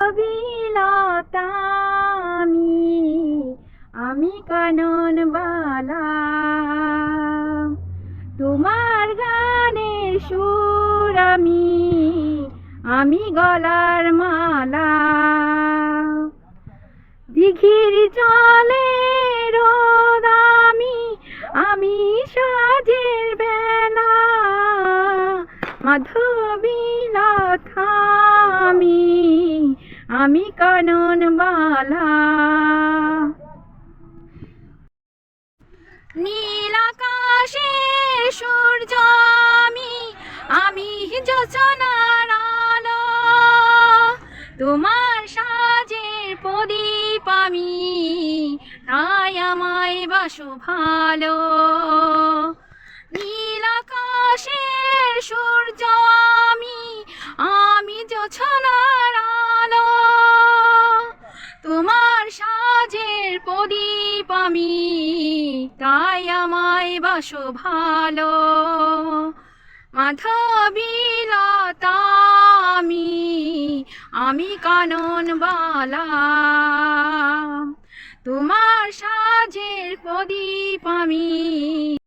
বিলাতামি আমি কানন বালা। তোমার গানের সুর আমি আমি গলার মালা। দিঘির জলে রোদ আমি আমি সাজের বেলা। মাধবীলা থামি আমি কানন বালা। নীল আকাশে সূর্য আমি আমি যোচনার আলো। তোমার সাজের প্রদীপ আমি, তাই আমায় বাসো ভালো। নীল আমি তাই আমায় বাসো ভালো। মাধবীলতা আমি আমি কানন বালা। তোমার সাজের প্রদীপ আমি